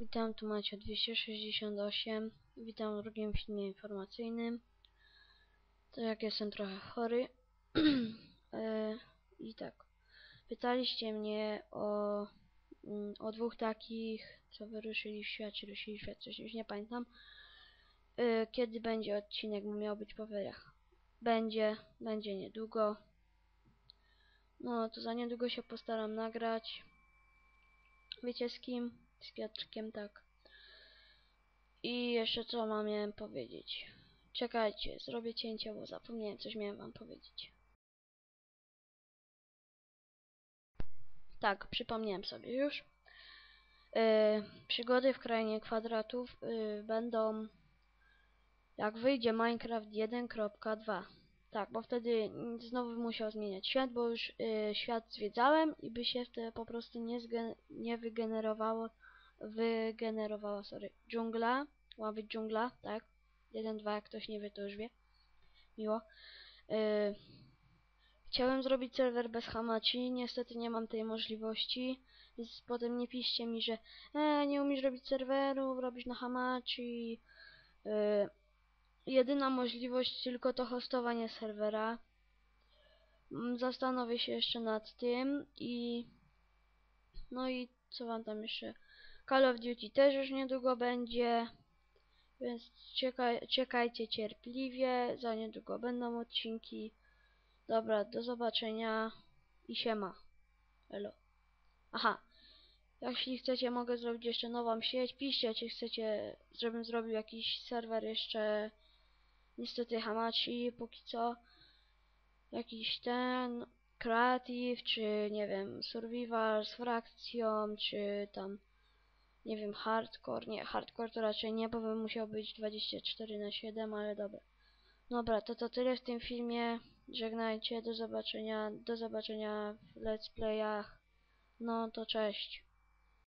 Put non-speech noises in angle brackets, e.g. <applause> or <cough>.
Witam, tu macie 268. Witam w drugim filmie informacyjnym. To jak jestem trochę chory. <clears throat> E, I tak. Pytaliście mnie o, mm, o dwóch takich, co wyruszyli w świat, czy ruszyli w świat, coś już nie pamiętam. E, Kiedy będzie odcinek, miał być po weriach. Będzie, będzie niedługo. No, to za niedługo się postaram nagrać. Wiecie z kim? Z Piotrkiem, tak. I jeszcze co mam miałem powiedzieć? Czekajcie, zrobię cięcie, bo zapomniałem, coś miałem wam powiedzieć. Tak, przypomniałem sobie już. Yy, przygody w krainie kwadratów yy, będą jak wyjdzie Minecraft 1.2. Tak, bo wtedy znowu musiał zmieniać świat, bo już yy, świat zwiedzałem i by się wtedy po prostu nie, nie wygenerowało, wygenerowała, sorry, dżungla, ma być dżungla, tak? 1.2, jak ktoś nie wie, to już wie. Miło. Yy, chciałem zrobić serwer bez hamachi, niestety nie mam tej możliwości, więc potem nie piszcie mi, że e, nie umiesz robić serwerów, robisz na hamachi. Yy, jedyna możliwość tylko to hostowanie serwera. Mm, Zastanowię się jeszcze nad tym i no i co wam tam jeszcze? Call of Duty też już niedługo będzie, więc czekaj, czekajcie cierpliwie, za niedługo będą odcinki. Dobra, do zobaczenia i siema. Elo. Aha, jeśli chcecie mogę zrobić jeszcze nową sieć, piszcie czy chcecie, żebym zrobił jakiś serwer jeszcze niestety Hamachi póki co jakiś ten creative czy nie wiem survival z frakcją czy tam nie wiem hardcore nie hardcore to raczej nie bo bym musiał być 24 na 7 ale dobra. Dobra to to tyle w tym filmie. Żegnajcie do zobaczenia do zobaczenia w let's playach. No to cześć